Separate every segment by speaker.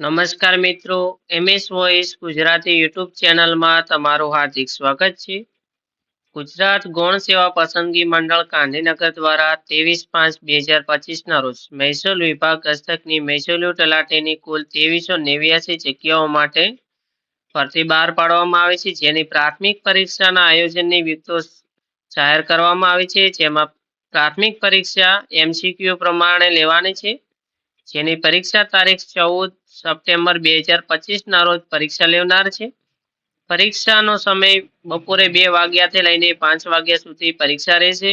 Speaker 1: નમસ્કાર મિત્રો, MS voice Gujarati YouTube ચેનલમાં તમારું હાર્દિક સ્વાગત છે. ગુજરાત ગૌણ સેવા પસંદગી મંડળ ગાંધીનગર દ્વારા ત્રેવીસ પાંચ બે હજાર પચીસના રોજ મહેસૂલ વિભાગ હસ્તકની મહેસૂલી તલાટીની કુલ ત્રેવીસો નેવ્યાસી જગ્યાઓ માટે ફરતી બહાર પાડવામાં આવે છે. જેની પ્રાથમિક પરીક્ષાના આયોજનની વિગતો જાહેર કરવામાં આવી છે. જેમાં પ્રાથમિક પરીક્ષા એમસીક્યુ પ્રમાણે લેવાની છે. જેની પરીક્ષા તારીખ ચૌદ સપ્ટેમ્બર બે હજાર પચીસના રોજ પરીક્ષા લેવનાર છે. પરીક્ષાનો સમય બપોરે બે વાગ્યાથી લઈને પાંચ વાગ્યા સુધી પરીક્ષા રહેશે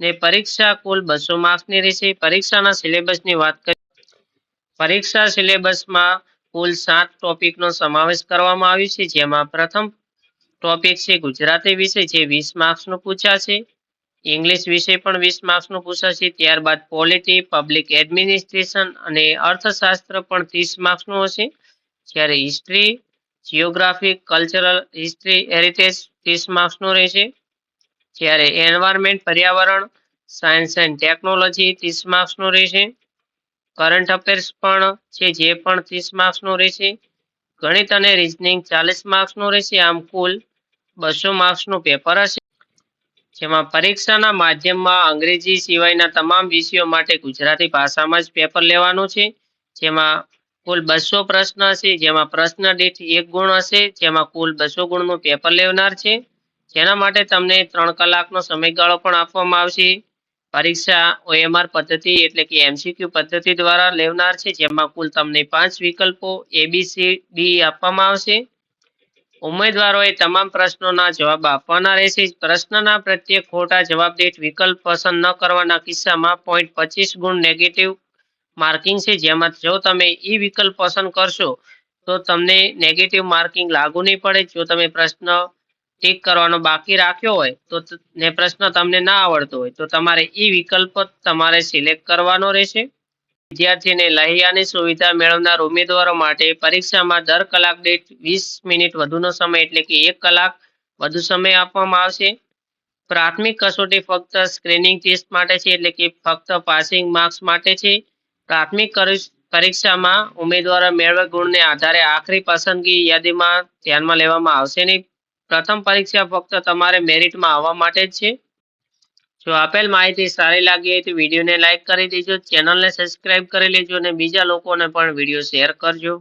Speaker 1: ને પરીક્ષા કુલ બસો માર્ક્સની રહેશે. પરીક્ષાના સિલેબસની વાત કરીએ પરીક્ષા સિલેબસમાં કુલ સાત ટોપિકનો સમાવેશ કરવામાં આવ્યો છે. જેમાં પ્રથમ ટોપિક છે ગુજરાતી વિષય, જે વીસ માર્ક્સનું પૂછાશે. ઇંગ્લિશ વિષય પણ વીસ માર્ક્સનું પૂછાશે. ત્યારબાદ પોલિટી, પબ્લિક એડમિનિસ્ટ્રેશન અને અર્થશાસ્ત્ર પણ ત્રીસ માર્ક્સનું હશે. જ્યારે history geography cultural history, heritage ત્રીસ માર્ક્સનું રહેશે. જ્યારે એન્વાયરમેન્ટ, પર્યાવરણ, સાયન્સ એન્ડ ટેકનોલોજી ત્રીસ માર્ક્સનું રહેશે. કરંટ અફેર્સ પણ છે, જે પણ ત્રીસ માર્ક્સનું રહેશે. ગણિત અને રિઝનિંગ ચાલીસ માર્ક્સનું રહેશે. આમ કુલ બસો માર્ક્સનું પેપર હશે. જેમાં પરીક્ષાના માધ્યમમાં અંગ્રેજી સિવાયના તમામ વિષયો માટે ગુજરાતી ભાષામાં જ પેપર લેવાનું છે. જેમાં કુલ બસો પ્રશ્ન હશે, જેમાં પ્રશ્ન દીઠ એક ગુણ હશે, જેમાં કુલ બસો ગુણનું પેપર લેવનાર છે. જેના માટે તમને ત્રણ કલાકનો સમયગાળો પણ આપવામાં આવશે. પરીક્ષા ઓએમઆર પદ્ધતિ એટલે કે એમસીક્યુ પદ્ધતિ દ્વારા લેવનાર છે, જેમાં કુલ તમને પાંચ વિકલ્પો એબીસી ડી આપવામાં આવશે. ઉમેદવારોએ તમામ પ્રશ્નોના જવાબ આપવાના રહેશે. પ્રશ્નના પ્રત્યે ખોટા જવાબ દીઠ વિકલ્પ પસંદ ન કરવાના કિસ્સામાં પોઈન્ટ પચીસ ગુણ નેગેટિવ માર્કિંગ છે. જેમાં જો તમે ઈ વિકલ્પ પસંદ કરશો, તો તમને નેગેટિવ માર્કિંગ લાગુ નહીં પડે. જો તમે પ્રશ્ન ટીક કરવાનો બાકી રાખ્યો હોય તો, ને પ્રશ્ન તમને ના આવડતો હોય, તો તમારે ઈ વિકલ્પ તમારે સિલેક્ટ કરવાનો રહેશે. વિદ્યાર્થીને લહિયાની સુવિધા મેળવનાર ઉમેદવારો માટે પરીક્ષામાં દર કલાક દીઠ વીસ મિનિટ વધુનો સમય એટલે કે એક કલાક વધુ સમય આપવામાં આવશે. પ્રાથમિક કસોટી ફક્ત સ્ક્રીનિંગ ટેસ્ટ માટે છે એટલે કે ફક્ત પાસિંગ માર્ક્સ માટે છે. પ્રાથમિક પરીક્ષામાં ઉમેદવારો મેળવેલ ગુણને આધારે આખરી પસંદગી યાદીમાં ધ્યાનમાં લેવામાં આવશે નહીં. પ્રથમ પરીક્ષા ફક્ત તમારે મેરિટમાં આવવા માટે જ છે. જો આપેલ માહિતી સારી લાગી હોય તો વિડીયોને લાઇક કરી દેજો, ચેનલને સબસ્ક્રાઇબ કરી લેજો અને બીજા લોકોને પણ વીડિયો શેર કરજો.